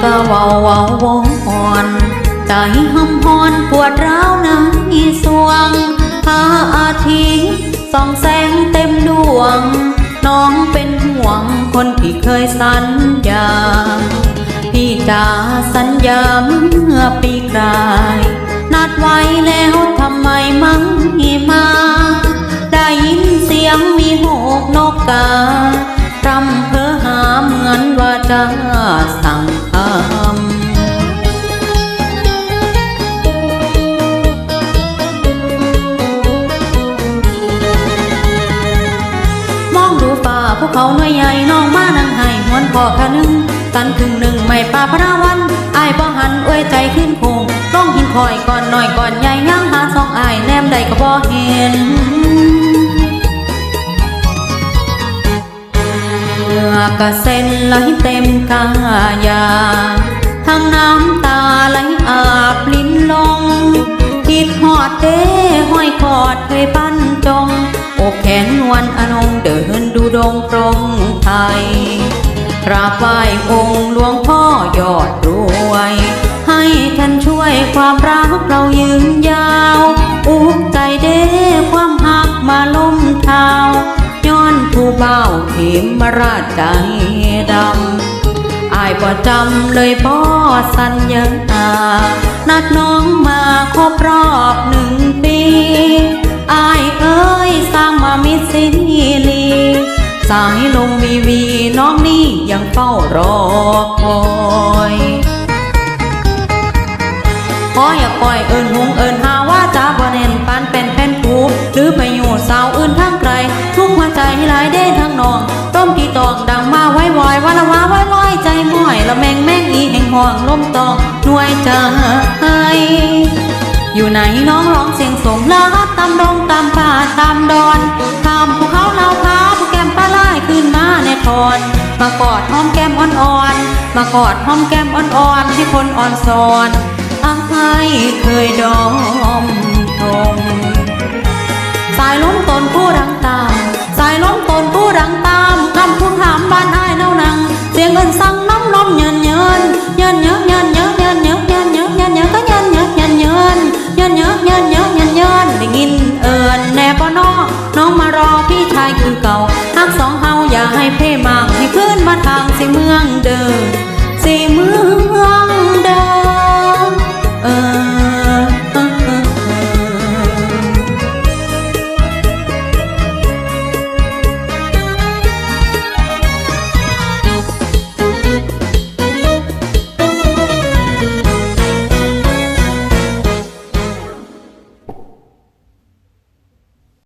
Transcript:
เว้าเว้าวอนใจหำหอนปวดร้าวในสวงพาอาทิตย์ส่องแสงเต็มดวง น้องเป็นห่วงคนที่เคยสัญญา พี่จ๋าสัญญาเมื่อปีกลาย นัดไว้แล้วทำไมไม่มา ได้ยินเสียงมีหกนกกา เขาหน่วยใหญ่น้องมานั่งให้หวนพอคะนึงกันครึ่งหนึ่งไม่ป่าพระวันอายบ่หันเอวยใจขึ้นคงต้องหินคอยก่อนหน่อยก่อนใหญ่ย่างหาสองอายแนมใดก็บ่เห็นเหนือกระเซ็นไหลเต็มกายาทั้งน้ำตาไหลอาบลิ้นลงคิดหอดเด้ห้อยคอดเคยปั้น นนวลอนงเดินดูดงตรงไทยกราบไหว้องค์หลวงพ่อยอดรวย ให้ท่านช่วยความรักเรายืนยาว อุกใจเด้ความหักมาล้มเท้าย้อนผู้เบาเข็มมาราดใจดำอายบ่จำเลยบ่สัญญานัดน้องมาครบรอบหนึ่ง สายลมวีวีน้องนี่ยังเฝ้ารอคอยขออย่าปล่อยเอินหงเอินหาว่าจ้าบ่เน้นปานเป็นแผ่นผูหรือไปอยู่สาวอื่นทางไกล ทุกหัวใจหลายเด้ทั้งนองต้มที่ตองดังมาไว้วอยวาละวาไว้ลอยใจม้อยละแมงแมงอีแห่งห่วงลมตองหน่วยใจอยู่ไหนน้องร้องเสียงสมลา มากอดหอมแก้มอ่อนๆ มากอดหอมแก้มอ่อนๆที่คนอ่อนสอนอ้ายเคยดอมตรงสายล้มตนผู้ดังตามสายล้มตนผู้ดังตามคำผู้ถามบ้านอ้ายเน่านัง เสียงเงินสั่งน้องน้มเยินเยินเยินเยินเยินเยินเยินเยินเยินเยินเยินเยินก็เยินเยินเยินเยินเยินเยินเยินเยินเยินเยินได้ยินเอิญแน่ปอนอน้องมารอ มาทางสีเมืองเดินสีเมือง